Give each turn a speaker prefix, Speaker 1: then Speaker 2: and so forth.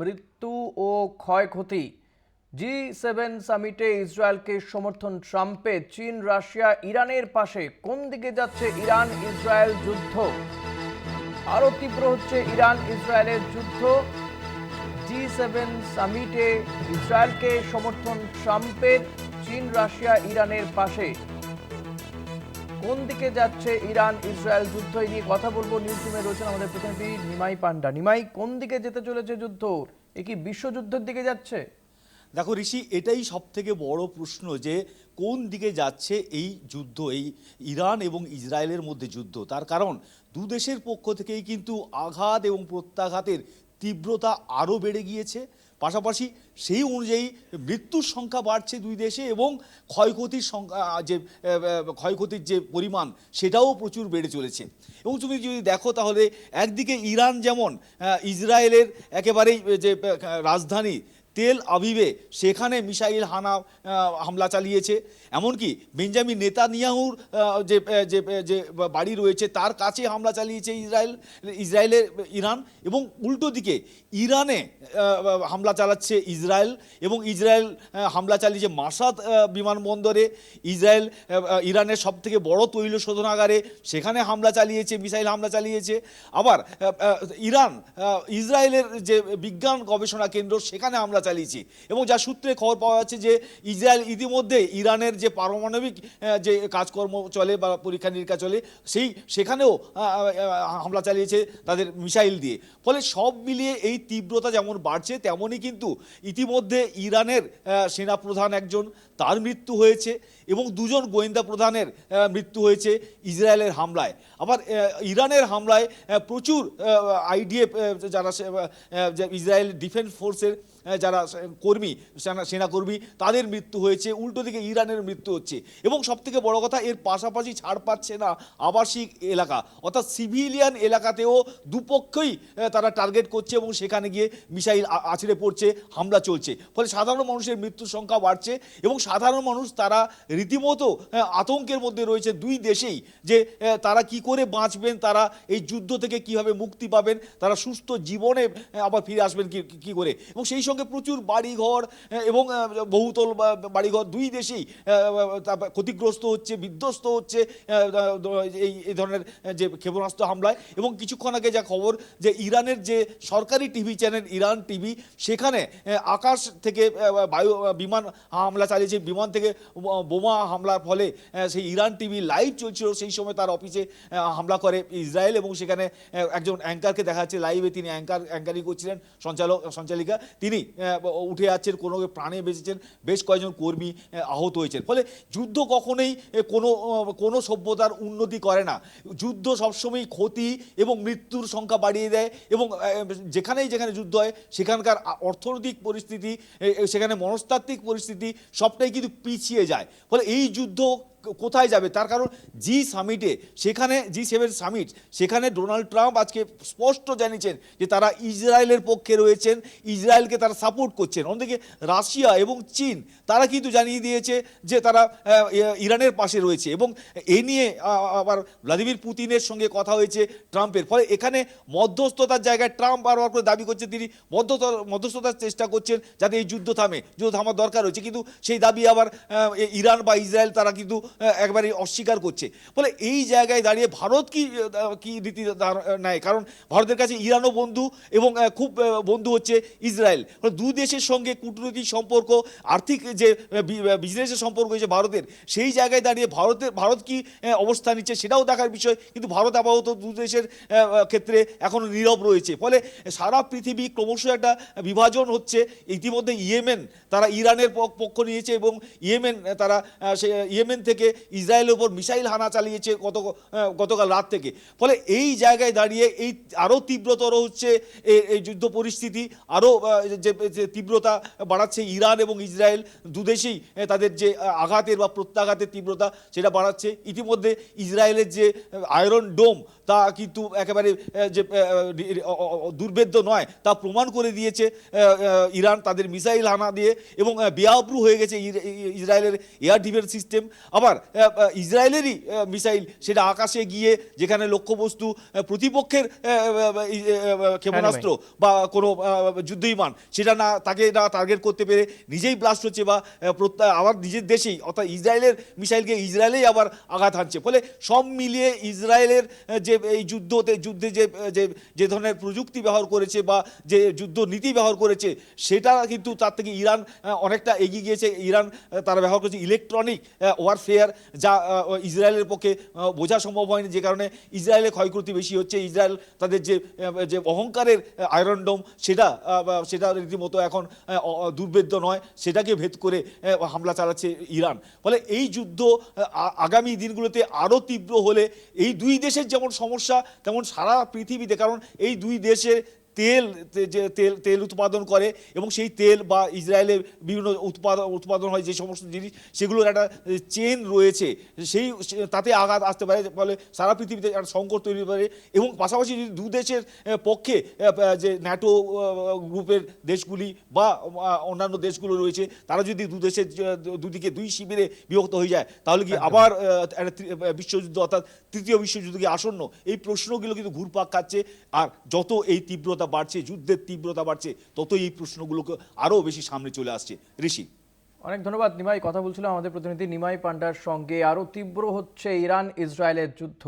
Speaker 1: মৃত্যু ও ক্ষয়ক্ষতি। G seven সামিটে ইসরায়েলকে সমর্থন ট্রাম্পে, চীন, রাশিয়া, ইরানের পাশে। কোন দিকে যাচ্ছে ইরান, ইসরায়েল যুদ্ধ? আরও তীব্র হচ্ছে ইরান, ইসরায়েলের যুদ্ধ। জি সেভেন সামিটে ইসরায়েলকে সমর্থন ট্রাম্পের, চীন, রাশিয়া, ইরানের পাশে। কোন দিকে যাচ্ছে ইরান, ইসরায়েল যুদ্ধ? এই নিয়ে কথা বলব নিউজ রুমে রয়েছেন আমাদের প্রতিনিধি নিমাই পান্ডা। নিমাই, কোন দিকে যেতে চলেছে যুদ্ধ? এ কি বিশ্বযুদ্ধের দিকে যাচ্ছে?
Speaker 2: দেখো ঋষি, এটাই সব থেকে বড় প্রশ্ন যে, কোন দিকে যাচ্ছে এই যুদ্ধ, এই ইরান এবং ইসরায়েলের মধ্যে যুদ্ধ? তার কারণ, দু দেশের পক্ষ থেকেই কিন্তু আঘাত এবং প্রত্যাঘাতের তীব্রতা আরও বেড়ে গিয়েছে। পাশাপাশি সেই অনুযায়ী মৃত্যুর সংখ্যা বাড়ছে দুই দেশে এবং ক্ষয়ক্ষতির সংখ্যা যে ক্ষয়ক্ষতির যে পরিমাণ সেটাও প্রচুর বেড়ে চলেছে। এবং তুমি যদি দেখো তাহলে একদিকে ইরান যেমন ইসরায়েলের একেবারেই যে রাজধানী তেল আবিবে, সেখানে মিসাইল হানা হামলা চালিয়েছে। এমনকি বেঞ্জামিন নেতানিয়াহুর যে যে যে বাড়ি রয়েছে, তার কাছে হামলা চালিয়েছে ইসরায়েল, ইসরায়েলের, ইরান এবং উল্টো দিকে ইরানে হামলা চালাচ্ছে ইসরায়েল এবং ইসরায়েল হামলা চালিয়েছে মাসাদ বিমানবন্দরে। ইসরায়েল ইরানের সব থেকে বড় তৈল শোধনাগারে সেখানে হামলা চালিয়েছে, মিসাইল হামলা চালিয়েছে। আবার ইরান ইসরায়েলের যে বিজ্ঞান গবেষণা কেন্দ্র, সেখানে হামলা চালিয়েছে। এবং যা সূত্রে খবর পাওয়া যাচ্ছে যে ইসরায়েল ইতিমধ্যে ইরানের যে পারমাণবিক যে কাজকর্ম চলে বা পরীক্ষা নিরীক্ষা চলে, সেই, সেখানেও হামলা চালিয়েছে তাদের মিসাইল দিয়ে। ফলে সব মিলিয়ে এই তীব্রতা যেমন বাড়ছে তেমনই কিন্তু ইতিমধ্যে ইরানের সেনাপ্রধান একজন, তার মৃত্যু হয়েছে এবং দুজন গোয়েন্দা প্রধানের মৃত্যু হয়েছে ইসরায়েলের হামলায়। আবার ইরানের হামলায় প্রচুর আইডিএফ যারা ইসরায়েল ডিফেন্স ফোর্সের যারা সে- কর্মী, সেনা সেনাকর্মী তাদের মৃত্যু হয়েছে, উল্টো দিকে ইরানের মৃত্যু হচ্ছে। এবং সবথেকে বড় কথা, এর পাশাপাশি ছাড় পাচ্ছে না আবাসিক এলাকা। অর্থাৎ সিভিলিয়ান এলাকাতেও দুপক্ষই তারা টার্গেট করছে এবং সেখানে গিয়ে মিসাইল আছড়ে পড়ছে, হামলা চলছে। ফলে সাধারণ মানুষের মৃত্যুর সংখ্যা বাড়ছে এবং সাধারণ মানুষ, তারা রীতিমতো আতঙ্কের মধ্যে রয়েছে দুই দেশেই যে তারা কি করে বাঁচবেন, তারা এই যুদ্ধ থেকে কীভাবে মুক্তি পাবেন, তারা সুস্থ জীবনে আবার ফিরে আসবেন কি কি করে। এবং সেই সঙ্গে প্রচুর বাড়িঘর এবং বহুতল বাড়িঘর দুই দেশেই ক্ষতিগ্রস্ত হচ্ছে, বিধ্বস্ত হচ্ছে এই এই ধরনের যে ক্ষেপণাস্ত্র হামলায়। এবং কিছুক্ষণ আগে যা খবর যে ইরানের যে সরকারি টিভি চ্যানেল ইরান টিভি, সেখানে আকাশ থেকে বায়ু বিমান হামলা চালিয়েছে। বিমান থেকে বোমা হামলার ফলে সেই ইরান টিভি লাইভ চলছিল। সেই সময় তার অফিসে হামলা করে ইসরায়েল এবং সেখানে একজন অ্যাঙ্কারকে দেখা যাচ্ছে লাইভে তিনি অ্যাঙ্কার, অ্যাঙ্কারিং করছিলেন। সঞ্চালক, সঞ্চালিকা। তিনি উঠে যাচ্ছেন, কোনো প্রাণে বেঁচেছেন, বেশ কয়েকজন কর্মী আহত হয়েছেন। ফলে যুদ্ধ কখনোই কোনো কোনো সভ্যতার উন্নতি করে না। যুদ্ধ সবসময় ক্ষতি এবং মৃত্যুর সংখ্যা বাড়িয়ে দেয় এবং যেখানেই যেখানে যুদ্ধ হয়, সেখানকার অর্থনৈতিক পরিস্থিতি সেখানে মনস্তাত্ত্বিক পরিস্থিতি সবটাই কিন্তু পিছিয়ে যায়। ফলে এই যুদ্ধ কোথায় যাবে? তার কারণ জি সামিটে সেখানে জি সেভেন সামিট সেখানে ডোনাল্ড ট্রাম্প আজকে স্পষ্ট জানিয়েছেন যে তারা ইসরায়েলের পক্ষে রয়েছেন, ইসরায়েলকে তারা সাপোর্ট করছেন। অন্যদিকে রাশিয়া এবং চীন, তারা কিন্তু জানিয়ে দিয়েছে যে তারা ইরানের পাশে রয়েছে এবং এ নিয়ে আবার ভ্লাদিমির পুতিনের সঙ্গে কথা হয়েছে ট্রাম্পের। ফলে এখানে মধ্যস্থতার জায়গায় ট্রাম্প বারবার করে দাবি করছে তিনি মধ্যস্থতার মধ্যস্থতার চেষ্টা করছেন যাতে এই যুদ্ধ থামে, যুদ্ধ থামার দরকার রয়েছে। কিন্তু সেই দাবি আবার ইরান বা ইসরায়েল, তারা কিন্তু একবারে অস্বীকার করছে। ফলে এই জায়গায় দাঁড়িয়ে ভারত কি কি রীতি নেয়? কারণ ভারতের কাছে ইরানও বন্ধু এবং খুব বন্ধু হচ্ছে ইসরায়েল। দু দেশের সঙ্গে কূটনৈতিক সম্পর্ক, আর্থিক যে বিজনেসের সম্পর্ক হয়েছে ভারতের, সেই জায়গায় দাঁড়িয়ে ভারতের ভারত কি অবস্থান নিচ্ছে সেটাও দেখার বিষয়। কিন্তু ভারত আপাতত দু দেশের ক্ষেত্রে এখনও নীরব রয়েছে। ফলে সারা পৃথিবী ক্রমশ একটা বিভাজন হচ্ছে। ইতিমধ্যে ইয়েমেন, তারা ইরানের পক- পক্ষ নিয়েছে এবং ইয়েমেন, তারা সে, ইয়েমেন থেকে ইসরায়েলের উপর মিসাইল হানা চালিয়েছে গত গতকাল রাত থেকে। ফলে এই জায়গায় দাঁড়িয়ে এই আরও তীব্রতর হচ্ছে এই যুদ্ধ পরিস্থিতি আরও যে তীব্রতা বাড়াচ্ছে ইরান এবং ইসরায়েল দুদেশেই তাদের যে আঘাতের বা প্রত্যাঘাতের তীব্রতা সেটা বাড়াচ্ছে। ইতিমধ্যে ইসরায়েলের যে আয়রন ডোম, তা কিন্তু একেবারে যে দুর্ভেদ্য নয়, তা প্রমাণ করে দিয়েছে ইরান তাদের মিসাইল হানা দিয়ে এবং বেআব্রু হয়ে গেছে ইসরায়েলের এয়ার ডিফেন্স সিস্টেম। আবার আবার ইসরায়েলেরই মিসাইল সেটা আকাশে গিয়ে যেখানে লক্ষ্যবস্তু প্রতিপক্ষের ক্ষেপণাস্ত্র বা কোনো আহ, যুদ্ধ সেটা না তাকে না টার্গেট করতে পেরে নিজেই ব্লাস্ট হচ্ছে বা আবার নিজের দেশেই অর্থাৎ ইসরায়েলের মিসাইলকে ইসরায়েলেই আবার আঘাত হানছে। ফলে সব মিলিয়ে ইসরায়েলের যে এই যুদ্ধতে যুদ্ধে যে যে যে ধরনের প্রযুক্তি ব্যবহার করেছে বা যে যুদ্ধ নীতি ব্যবহার করেছে সেটা কিন্তু তার থেকে ইরান অনেকটা এগিয়ে গিয়েছে। ইরান তারা ব্যবহার করেছে ইলেকট্রনিক ওয়ারফেয়ার যা ইসরায়েলের পক্ষে বোঝা সম্ভব হয়নি। যে কারণে ইসরায়েলের ক্ষয়ক্ষতি বেশি হচ্ছে। ইসরায়েল তাদের যে যে অহংকারের আয়রন ডোম, সেটা সেটা রীতিমতো এখন দুর্ভেদ্য নয়। সেটাকে ভেদ করে হামলা চালাচ্ছে ইরান। ফলে এই যুদ্ধ আগামী দিনগুলোতে আরও তীব্র হলে এই দুই দেশের যেমন সমস্যা, তেমন সারা পৃথিবীতে। কারণ এই দুই দেশের তেল যে তেল তেল উৎপাদন করে এবং সেই তেল বা ইসরায়েলের বিভিন্ন উৎপাদন উৎপাদন হয় যে সমস্ত জিনিস সেগুলোর একটা চেন রয়েছে। সেই তাতে আঘাত আসতে পারে ফলে সারা পৃথিবীতে একটা সংকট তৈরি পারে এবং পাশাপাশি যদি দু দেশের পক্ষে যে ন্যাটো গ্রুপের দেশগুলি বা অন্যান্য দেশগুলো রয়েছে তারা যদি দু দেশের দুদিকে দুই শিবিরে বিভক্ত হয়ে যায় তাহলে কি আবার একটা বিশ্বযুদ্ধ অর্থাৎ তৃতীয় বিশ্বযুদ্ধ কি আসন্ন? এই প্রশ্নগুলো কিন্তু ঘুরপাক খাচ্ছে। আর যত এই তীব্রতা বাড়ছে, যুদ্ধের তীব্রতা বাড়ছে, ততই এই প্রশ্নগুলোকে আরও বেশি সামনে চলে আসছে। ঋষি।
Speaker 1: অনেক ধন্যবাদ, নিমাই। কথা বলছিলাম আমাদের প্রতিনিধি নিমাই পান্ডার সঙ্গে। আরও তীব্র হচ্ছে ইরান ইসরায়েলের যুদ্ধ।